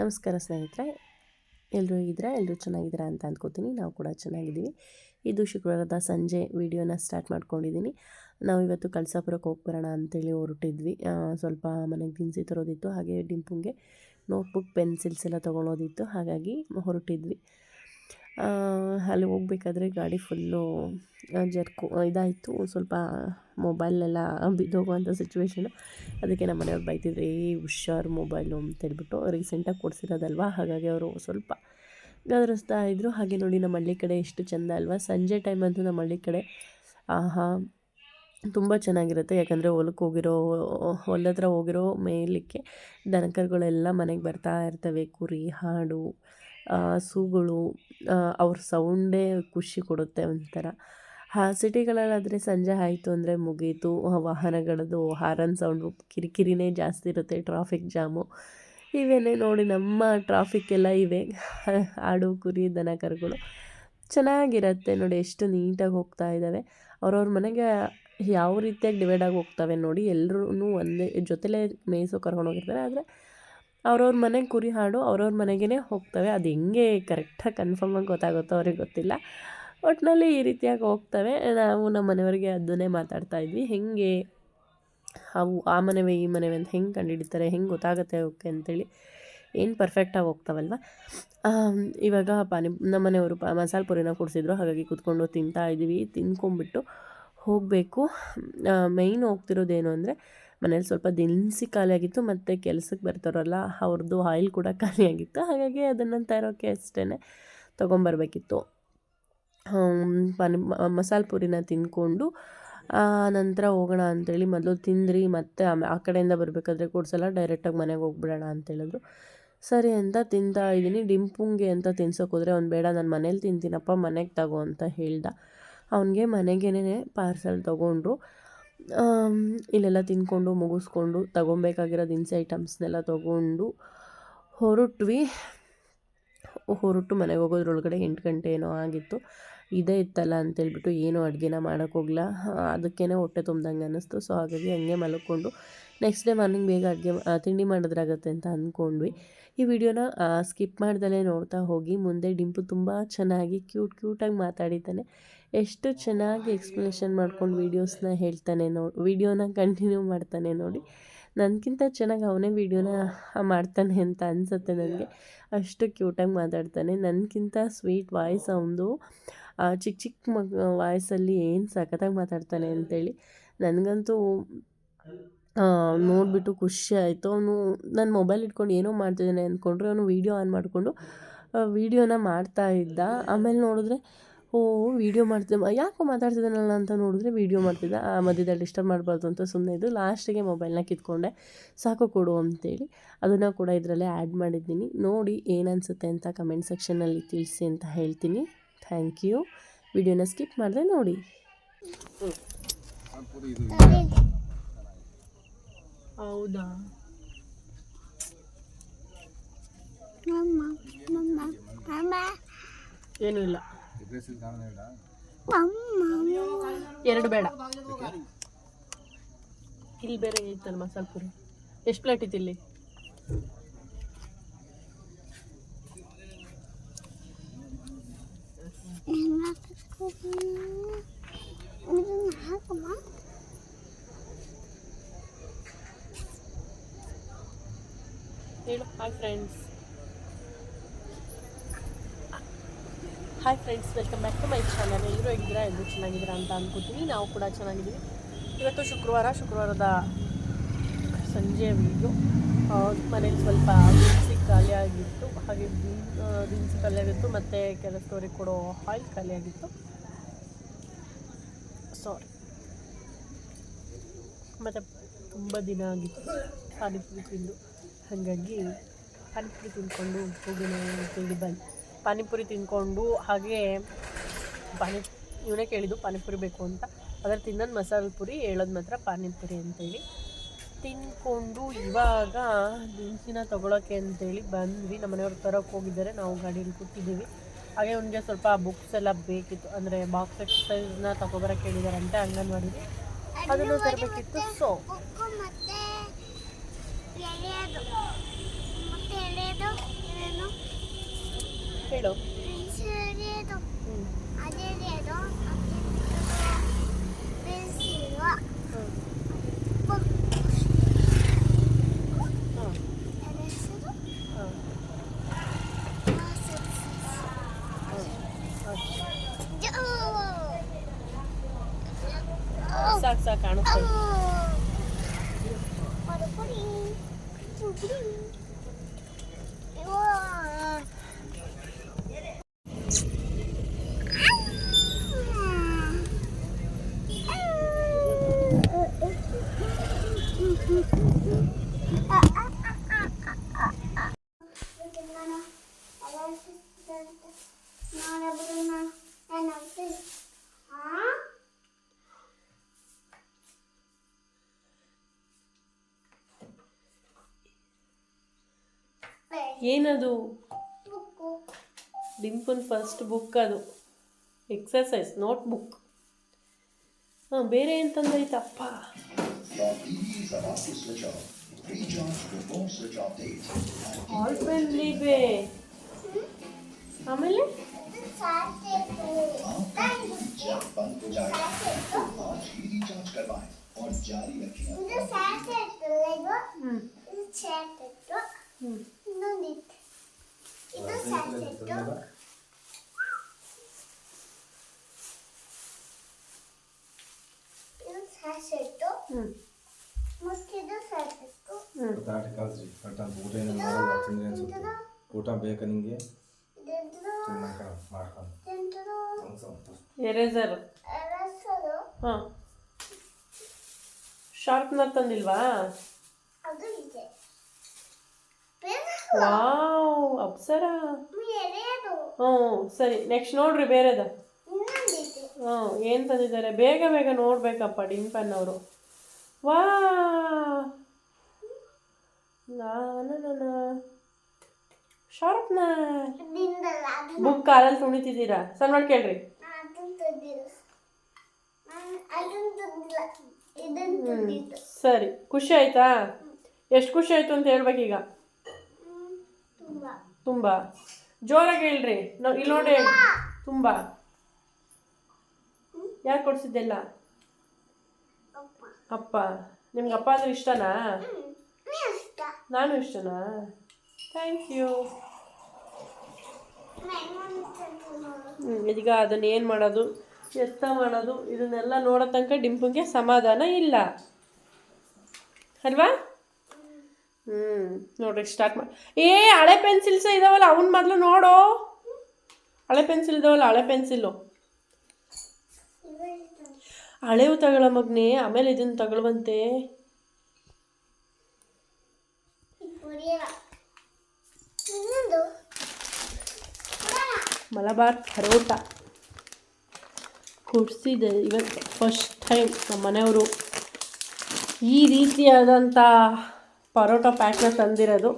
ನಮಸ್ಕಾರ ಸ್ನೇಹಿತರೆ ಎಲ್ಲರೂ ಹೇಗಿದ್ದೀರಾ? ಎಲ್ಲರೂ ಚೆನ್ನಾಗಿದ್ದೀರಾ ಅಂತ ಅಂದ್ಕೋತೀನಿ ನಾವು ಕೂಡ ಚೆನ್ನಾಗಿದ್ದೀವಿ. ಇದು ಶುಕ್ರವಾರದ ಸಂಜೆ ವಿಡಿಯೋನ ಸ್ಟಾರ್ಟ್ ಮಾಡ್ಕೊಂಡಿದ್ದೀನಿ. ನಾವು ಇವತ್ತು ಕಳಸಾಪುರಕ್ಕೆ ಹೋಗ್ಬರೋಣ ಅಂತೇಳಿ ಹೊರಟಿದ್ವಿ. ಸ್ವಲ್ಪ ಮನೆಗೆ ದಿನಸಿ ತರೋದಿತ್ತು. ಹಾಗೆ ಡಿಂಪುಂಗೆ ನೋಟ್ಬುಕ್, ಪೆನ್ಸಿಲ್ಸ್ ಎಲ್ಲ ತೊಗೊಳೋದಿತ್ತು ಹಾಗಾಗಿ ಹೊರಟಿದ್ವಿ. ಅಲ್ಲಿ ಹೋಗ್ಬೇಕಾದ್ರೆ ಗಾಡಿ ಫುಲ್ಲು ಜರ್ಕು ಇದಾಯಿತು. ಸ್ವಲ್ಪ ಮೊಬೈಲೆಲ್ಲ ಬಿದ್ದೋಗುವಂಥ ಸಿಚುವೇಶನು ಅದಕ್ಕೆ ನಮ್ಮ ಮನೆಯವ್ರು ಬೈತಿದ್ರು, ಏ, ಹುಷಾರು ಮೊಬೈಲು ಅಂತೇಳ್ಬಿಟ್ಟು ರೀಸೆಂಟಾಗಿ ಕೊಡಿಸಿರೋದಲ್ವಾ? ಹಾಗಾಗಿ ಅವರು ಸ್ವಲ್ಪ ಗದರಿಸ್ತಾ ಇದ್ದರು ಹಾಗೆ ನೋಡಿ ನಮ್ಮ ಹಳ್ಳಿ ಕಡೆ ಎಷ್ಟು ಚೆಂದ ಅಲ್ವಾ? ಸಂಜೆ ಟೈಮ್ ಅಂತೂ ನಮ್ಮ ಹಳ್ಳಿ ಕಡೆ, ಆಹಾ, ತುಂಬ ಚೆನ್ನಾಗಿರುತ್ತೆ. ಯಾಕಂದರೆ ಹೊಲಕ್ಕೆ ಹೋಗಿರೋ, ಹೊಲದ ಹತ್ರ ಹೋಗಿರೋ ಮೇಲಿಕ್ಕೆ ದನಕರುಗಳೆಲ್ಲ ಮನೆಗೆ ಬರ್ತಾ ಇರ್ತವೆ. ಕುರಿ, ಹಾಡು ಹಸುಗಳು ಅವ್ರ ಸೌಂಡೇ ಖುಷಿ ಕೊಡುತ್ತೆ ಒಂಥರ. ಹಾ, ಸಿಟಿಗಳಲ್ಲಾದರೆ ಸಂಜೆ ಆಯಿತು ಅಂದರೆ ಮುಗೀತು. ವಾಹನಗಳದ್ದು ಹಾರನ್ ಸೌಂಡು ಕಿರಿಕಿರಿನೇ ಜಾಸ್ತಿ ಇರುತ್ತೆ ಟ್ರಾಫಿಕ್ ಜಾಮು ಇವೇನೇ ನೋಡಿ ನಮ್ಮ ಟ್ರಾಫಿಕ್ ಎಲ್ಲ ಇವೆ. ಆಡು, ಕುರಿ ದನ ಕರುಗಳು ಚೆನ್ನಾಗಿರುತ್ತೆ ನೋಡಿ, ಎಷ್ಟು ನೀಟಾಗಿ ಹೋಗ್ತಾ ಇದ್ದಾವೆ. ಅವ್ರವ್ರ ಮನೆಗೆ ಯಾವ ರೀತಿಯಾಗಿ ಡಿವೈಡ್ ಆಗಿ ಹೋಗ್ತವೆ ನೋಡಿ ಎಲ್ಲರೂ ಒಂದೇ ಜೊತೆಲೇ ಮೇಯ್ಸೋ ಕರ್ಕೊಂಡು ಹೋಗಿರ್ತಾರೆ. ಆದರೆ ಅವ್ರವ್ರ ಮನೆಗೆ ಕುರಿ ಹಾಡು ಅವ್ರವ್ರ ಮನೆಗೇ ಹೋಗ್ತವೆ. ಅದು ಹೆಂಗೆ ಕರೆಕ್ಟಾಗಿ ಕನ್ಫರ್ಮಾಗಿ ಗೊತ್ತಾಗುತ್ತೋ ಅವ್ರಿಗೆ ಗೊತ್ತಿಲ್ಲ. ಒಟ್ಟಿನಲ್ಲಿ ಈ ರೀತಿಯಾಗಿ ಹೋಗ್ತವೆ. ನಾವು ನಮ್ಮ ಮನೆಯವರಿಗೆ ಅದನ್ನೇ ಮಾತಾಡ್ತಾ ಇದ್ವಿ. ಹೆಂಗೆ ಅವು ಆ ಮನೆವೇ ಈ ಮನೆವೇ ಅಂತ ಹೆಂಗೆ ಕಂಡುಹಿಡಿತಾರೆ, ಹೆಂಗೆ ಗೊತ್ತಾಗುತ್ತೆ ಅವಕ್ಕೆ ಅಂತೇಳಿ ಏನು ಪರ್ಫೆಕ್ಟಾಗಿ ಹೋಗ್ತಾವಲ್ವ? ಇವಾಗ ಪಾನಿ, ನಮ್ಮ ಮನೆಯವರು ಪ, ಮಸಾಲೆ ಪುರಿನ ಕೊಡಿಸಿದ್ರು. ಹಾಗಾಗಿ ಕೂತ್ಕೊಂಡು ತಿಂತಾ ಇದ್ದೀವಿ. ತಿನ್ಕೊಂಬಿಟ್ಟು ಹೋಗಬೇಕು. ಮೈನ್ ಹೋಗ್ತಿರೋದೇನು ಅಂದರೆ ಮನೇಲಿ ಸ್ವಲ್ಪ ದಿನಸಿ ಖಾಲಿಯಾಗಿತ್ತು ಮತ್ತು ಕೆಲಸಕ್ಕೆ ಬರ್ತಾರಲ್ಲ ಅವ್ರದ್ದು ಆಯಿಲ್ ಕೂಡ ಖಾಲಿಯಾಗಿತ್ತು ಹಾಗಾಗಿ ಅದನ್ನು ತರೋಕ್ಕೆ ಅಷ್ಟೇ ತೊಗೊಂಬರ್ಬೇಕಿತ್ತು. ಪನ್ ಮಸಾಲೆ ಪುರಿನ ತಿಂದ್ಕೊಂಡು ಆ, ನಂತರ ಹೋಗೋಣ ಅಂತೇಳಿ ಮೊದಲು ತಿಂದ್ರಿ, ಮತ್ತು ಆ ಕಡೆಯಿಂದ ಬರಬೇಕಾದ್ರೆ ಕೊಡ್ಸಲ್ಲ ಡೈರೆಕ್ಟಾಗಿ ಮನೆಗೆ ಹೋಗ್ಬಿಡೋಣ ಅಂತೇಳಿದ್ರು. ಸರಿ ಅಂತ ತಿಂತಾ ಇದ್ದೀನಿ. ಡಿಂಪುಂಗೆ ಅಂತ ತಿನ್ಸೋಕೆ ಹೋದರೆ ಅವ್ನು, ಬೇಡ, ನಾನು ಮನೇಲಿ ತಿಂತೀನಪ್ಪ, ಮನೆಗೆ ತಗೋ ಅಂತ ಹೇಳ್ದ. ಅವನಿಗೆ ಮನೆಗೇನೆ ಪಾರ್ಸಲ್ ತೊಗೊಂಡ್ರು. ಇಲ್ಲೆಲ್ಲ ತಿನ್ಕೊಂಡು ಮುಗಿಸ್ಕೊಂಡು ತಗೊಬೇಕಾಗಿರೋ ದಿನಸಿ ಐಟಮ್ಸ್ನೆಲ್ಲ ತೊಗೊಂಡು ಹೊರಟ್ವಿ. ಹೊರಟು ಮನೆಗೆ ಹೋಗೋದ್ರೊಳಗಡೆ ಎಂಟು ಗಂಟೆ ಏನೋ ಆಗಿತ್ತು. ಇದೇ ಇತ್ತಲ್ಲ ಅಂತೇಳ್ಬಿಟ್ಟು ಏನು ಅಡುಗೆನ ಮಾಡೋಕ್ಕೆ ಹೋಗ್ಲ. ಅದಕ್ಕೇ ಹೊಟ್ಟೆ ತುಂಬ್ದಂಗೆ ಅನ್ನಿಸ್ತು. ಸೊ ಹಾಗಾಗಿ ಹಂಗೆ ಮಲ್ಕೊಂಡು ನೆಕ್ಸ್ಟ್ ಡೇ ಮಾರ್ನಿಂಗ್ ಬೇಗ ಅಡುಗೆ ತಿಂಡಿ ಮಾಡಿದ್ರಾಗತ್ತೆ ಅಂತ ಅಂದ್ಕೊಂಡ್ವಿ ಈ ವಿಡಿಯೋನ ಸ್ಕಿಪ್ ಮಾಡ್ದಲೇ ನೋಡ್ತಾ ಹೋಗಿ, ಮುಂದೆ ಡಿಂಪು ತುಂಬ ಚೆನ್ನಾಗಿ ಕ್ಯೂಟ್ ಕ್ಯೂಟಾಗಿ ಮಾತಾಡಿದ್ದಾನೆ. ಎಷ್ಟು ಚೆನ್ನಾಗಿ ಎಕ್ಸ್ಪ್ಲನೇಷನ್ ಮಾಡ್ಕೊಂಡು ವೀಡಿಯೋಸ್ನ ಹೇಳ್ತಾನೆ ನೋ, ವೀಡಿಯೋನ ಕಂಟಿನ್ಯೂ ಮಾಡ್ತಾನೆ ನೋಡಿ. ನನಗಿಂತ ಚೆನ್ನಾಗಿ ಅವನೇ ವೀಡಿಯೋನ ಮಾಡ್ತಾನೆ ಅಂತ ಅನಿಸುತ್ತೆ ನನಗೆ ಅಷ್ಟು ಕ್ಯೂಟಾಗಿ ಮಾತಾಡ್ತಾನೆ. ನನಗಿಂತ ಸ್ವೀಟ್ ವಾಯ್ಸ್ ಅವನು ಚಿಕ್ಕ ಚಿಕ್ಕ ಮಗ ವಾಯ್ಸಲ್ಲಿ ಏನು ಸಖತ್ತಾಗಿ ಮಾತಾಡ್ತಾನೆ ಅಂತೇಳಿ ನನಗಂತೂ ನೋಡಿಬಿಟ್ಟು ಖುಷಿ ಆಯಿತು. ಅವನು ನನ್ನ ಮೊಬೈಲ್ ಇಟ್ಕೊಂಡು ಏನೋ ಮಾಡ್ತಿದ್ದಾನೆ ಅಂದ್ಕೊಂಡ್ರೆ ಅವನು ವೀಡಿಯೋ ಆನ್ ಮಾಡಿಕೊಂಡು ವೀಡಿಯೋನ ಮಾಡ್ತಾ ಇದ್ದ. ಆಮೇಲೆ ನೋಡಿದ್ರೆ ಓ ವೀಡಿಯೋ ಮಾಡ್ತಿದ್ದೆ ಯಾಕೋ ಮಾತಾಡ್ತಿದ್ದಾನಲ್ಲ ಅಂತ ನೋಡಿದ್ರೆ ವೀಡಿಯೋ ಮಾಡ್ತಿದ್ದೆ. ಆ ಮಧ್ಯದಲ್ಲಿ ಡಿಸ್ಟರ್ಬ್ ಮಾಡಬಾರ್ದು ಅಂತ ಸುಮ್ಮನೆ ಇದು ಲಾಸ್ಟಿಗೆ ಮೊಬೈಲ್ನ ಕಿತ್ಕೊಂಡೆ. ಸಾಕು ಕೊಡು ಅಂತೇಳಿ. ಅದನ್ನು ಕೂಡ ಇದರಲ್ಲೇ ಆ್ಯಡ್ ಮಾಡಿದ್ದೀನಿ. ನೋಡಿ ಏನನ್ಸುತ್ತೆ ಅಂತ ಕಮೆಂಟ್ ಸೆಕ್ಷನಲ್ಲಿ ತಿಳಿಸಿ ಅಂತ ಹೇಳ್ತೀನಿ. ಥ್ಯಾಂಕ್ ಯು ವಿಡಿಯೋನ ಸ್ಕಿಪ್ ಮಾಡಿದೆ ನೋಡಿ. ಹೌದಾ? ಏನೂ ಇಲ್ಲ. ಎರಡು ಬೇಡ. ಇಲ್ಲಿ ಬೇರೆ ಇತ್ತಲ್ಲ ಮಸಾಲೆ ಪುರಿ ಎಷ್ಟು ಪ್ಲೇಟ್ ಇತ್ತು ಇಲ್ಲಿ? ಹೇಳು friends hi friends welcome back to my channel ಎಲ್ಲರೂ ಹೇಗಿದ್ದೀರಾ? ಎಲ್ಲರೂ ಚೆನ್ನಾಗಿದ್ದೀರಾ ಅಂತ ಅನ್ಕೋತೀನಿ. ನಾವು ಕೂಡ ಚೆನ್ನಾಗಿದ್ದೀವಿ. ಇವತ್ತು ಶುಕ್ರವಾರ, ಶುಕ್ರವಾರದ ಸಂಜೆ ವೀಡಿಯೋ ಮನೇಲಿ ಸ್ವಲ್ಪ ದಿನಸಿ ಖಾಲಿ ಆಗಿತ್ತು. ಹಾಗೆ ದಿನಸಿ ಖಾಲಿ ಆಗಿತ್ತು ಮತ್ತು ಕೆಲಸದವ್ರಿಗೆ ಕೊಡೋ ಆಯಿಲ್ ಖಾಲಿ ಆಗಿತ್ತು. ಸಾರಿ ಮತ್ತು ತುಂಬ ದಿನ ಆಗಿತ್ತು. ಪಾನಿಪುರಿ ತಿಂದು. ಹಾಗಾಗಿ ಪಾನಿಪುರಿ ತಿಂದ್ಕೊಂಡು ಹೋಗೋಣ ತಿಂಡಿ ಬಂದು. ಪಾನಿಪುರಿ ತಿಂದ್ಕೊಂಡು ಹಾಗೆ ಪಾನಿ ಇವನೇ ಕೇಳಿದ್ದು ಪಾನಿಪುರಿ ಬೇಕು ಅಂತ. ಅದ್ರ ತಿನ್ನೋದು ಮಸಾಲೆ ಪುರಿ, ಹೇಳೋದು ಮಾತ್ರ ಪಾನಿಪುರಿ ಅಂತೇಳಿ. ತಿಂದ್ಕೊಂಡು ಇವಾಗ ದಿನಸಿನ ತೊಗೊಳಕ್ಕೆ ಅಂತೇಳಿ ಬಂದ್ವಿ. ನಮ್ಮ ಮನೆಯವ್ರು ತರೋಕೆ ಹೋಗಿದ್ದಾರೆ. ನಾವು ಗಾಡೀಲಿ ಕೂತಿದ್ದೀವಿ. ಹಾಗೆ ಅವನಿಗೆ ಸ್ವಲ್ಪ ಬುಕ್ಸ್ ಎಲ್ಲ ಬೇಕಿತ್ತು. ಅಂದರೆ ಬಾಕ್ಸ್ ಎಕ್ಸಸೈಸ್ನ ತಗೊಬರಕ್ಕೆ ಹೇಳಿದಾರಂತೆ ಅಂಗನವಾಡಿಲಿ. ಅದನ್ನು ತರಬೇಕಿತ್ತು. ಸೊ ಮತ್ತೆ ಎಳೆಯೋದು ಮತ್ತೆ ಎಳೆಯೋದು ಹೇಳು. ಪೆನ್ಸಿಲ್ ಹ್ಞೂ ಅದೇನೇದು ಪೆನ್ಸಿಲ್ ಹಾಂ ಹಾಂ ಹೆಸರು ಹಾಂ ಸಾಕು ಸಾಕು ಕಾಣಿಸ್ತಾ ಏನದು? ಡಿಂಪಲ್ ಫಸ್ಟ್ ಬುಕ್ ಅದು. ಎಕ್ಸಸೈಸ್ ನೋಟ್ ಬುಕ್ ಹಾಂ ಬೇರೆ ಏನು ತಂದೈತಪ್ಪ Your TV is ತಿಂದ್ರೆ ಅನ್ಸುತ್ತೆ. ಊಟ ಬೇಕಾ ಇದೆಂತದು ಎರೇಸರ್. ರಸರು ಹಾಂ. ಶಾರ್ಪ್ನರ್ ತಂದಿಲ್ವಾ? ಅದು ಇದೆ. Pen wow Apsara. ಹ್ಞೂ ಸರಿ ನೆಕ್ಸ್ಟ್ ನೋಡ್ರಿ ಬೇರೆದ. ಹ್ಞೂ ಏನು ತಂದಿದ್ದಾರೆ? ಬೇಗ ಬೇಗ ನೋಡಬೇಕಪ್ಪ ಡಿಂಪನ್ ಅವರು. ವಾ ನಾನ ಅದು ಬುಕ್ ಕಾಲಲ್ಲಿ ತುಣಿತಿದ್ದೀರಾ ಸರ್ ನೋಡಿ ಕೇಳ್ರಿ. ಸರಿ. ಖುಷಿ ಆಯ್ತಾ? ಎಷ್ಟು ಖುಷಿ ಆಯ್ತು ಅಂತ ಹೇಳ್ಬೇಕೀಗ? ತುಂಬಾ. ಜೋರಾಗಿ ಹೇಳ್ರಿ. ನಾವು ಇಲ್ಲಿ ನೋಡಿ ತುಂಬ. ಯಾರು ಕೊಡ್ಸಿದ್ದೆಲ್ಲ? ಅಪ್ಪ. ನಿಮ್ಗೆ ಅಪ್ಪ ಅಂದ್ರೆ ಇಷ್ಟನಾ ನಾನು ಇಷ್ಟನಾ? ಥ್ಯಾಂಕ್ ಯು ಈಗ ಅದನ್ನ ಏನು ಮಾಡೋದು? ಎತ್ತ ಮಾಡೋದು? ಇದನ್ನೆಲ್ಲ ನೋಡೋ ತನಕ ಡಿಂಪುಗೆ ಸಮಾಧಾನ ಇಲ್ಲ. ಅಲ್ವಾ? ಹ್ಞೂ ನೋಡ್ರಿ ಸ್ಟಾರ್ಟ್ ಮಾಡಿ ಏ ಹಳೆ ಪೆನ್ಸಿಲ್ಸ ಇದಾವಲ್ಲ ಅವನ ಮೊದಲು ನೋಡು. ಹಳೆ ಪೆನ್ಸಿಲ್ ಇದಾವಲ್ಲ ಹಳೆ ಪೆನ್ಸಿಲ್ಲು ಹಳೆವು ತಗೊಳ ಮಗ್ನೆ ಆಮೇಲೆ ಇದನ್ನು ಇನ್ನೊಂದು ಮಲಬಾರ್ ಪರೋಟ. ಕೊಡಿಸಿದೆ ಇವತ್ತು ಫಸ್ಟ್ ಟೈಮ್ ನಮ್ಮ ಮನೆಯವರು. ಈ ರೀತಿಯಾದಂಥ ಪರೋಟ ಪ್ಯಾಕ್ನ ತಂದಿರೋದು.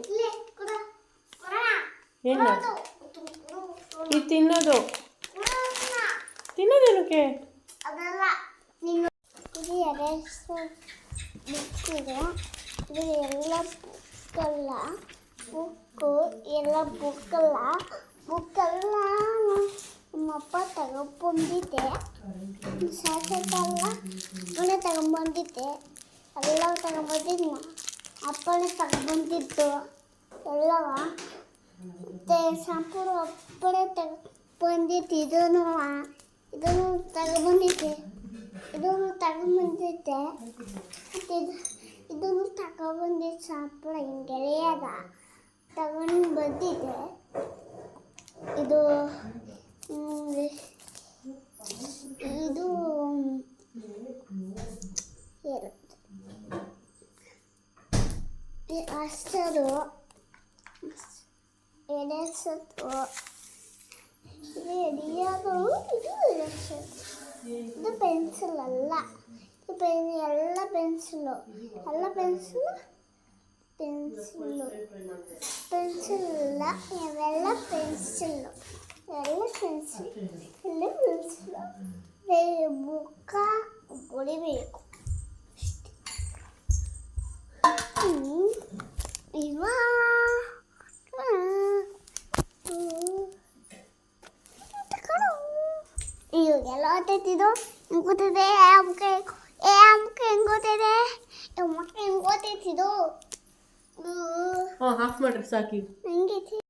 ಏನು ಇದು ತಿನ್ನೋದು. ತಿನ್ನೋದೇನಕ್ಕೆ? ಎಲ್ಲ ಬುಕ್ಕು ಎಲ್ಲ ಬುಕ್ಕಲ್ಲ ಬುಕ್ಕಲ್ಲ ನಮ್ಮಪ್ಪ ತಗೊಂಬಂದಿದ್ದೆ ಸಾಕಲ್ಲ ಅಪ್ಪನೇ ತಗೊಂಬಂದಿದ್ದೆ ಎಲ್ಲ ತಗೊಂಬಂದಿದ್ದು ಅಪ್ಪನೇ ತಗೊಂಬಂದಿದ್ದು ಎಲ್ಲವ ಮತ್ತೆ ಸಂಪೂರ್ಣ ಅಪ್ಪನೇ ತಗೊಂಬಂದಿದ್ದು ಇದನ್ನು ಇದನ್ನು ತಗೊಂಬಂದಿದ್ದೆ ಇದನ್ನು ತಗೊಂಬಂದಿದ್ದೆ ಮತ್ತು ಇದು ಇದನ್ನು ತಗೊಂಬಂದಿದ್ದು ಸಂಪೂರ್ಣ ಹಿಂಗೆಳೆಯದ ತಗೊಂಡು ಬಂದಿದ್ದೆ ಇದು ಹ್ಮ್, ಇದು ಎರಡು ಈ ಹಸಿರು ಎಡೆಸತ್ತು ಇದು ಎಡಿಯೋದು ಇದು ಎಡೆಸತ್ತು ಇದು ಪೆನ್ಸಿಲ್ ಅಲ್ಲ ಇದು ಪೆನ್ ಎಲ್ಲ ಪೆನ್ಸಿಲು ಎಲ್ಲ ಪೆನ್ಸಿಲು ಪೆನ್ಸಿಲು ಪೆನ್ಸಿಲ್ ಇಲ್ಲ ಇವೆಲ್ಲ ಪೆನ್ಸಿಲ್ಲು ಎಲ್ಲ ಪೆನ್ಸಿಲ್ ಎಲ್ಲ ಪೆನ್ಸಿಲು ಬುಕ್ಕ ಹೊಡಿಬೇಕು ಇವ ಎಲ್ಲ ಓದ್ತೈತಿದು ಹೆಂಗ್ ಗೊತ್ತಿದೆ ಏ ಅಮ್ಕೆ ಏ ಅಮ್ಕೆ ಹೆಂಗ್ ಗೊತ್ತಿದೆ ಮಕ್ಕ ಹೆಂಗ್ ಗೊತ್ತೈತಿದು ಹಾಂ ಹಾಫ್ ಮಾಡ್ರಿ ಸಾಕಿ ಹೆಂಗೈತಿ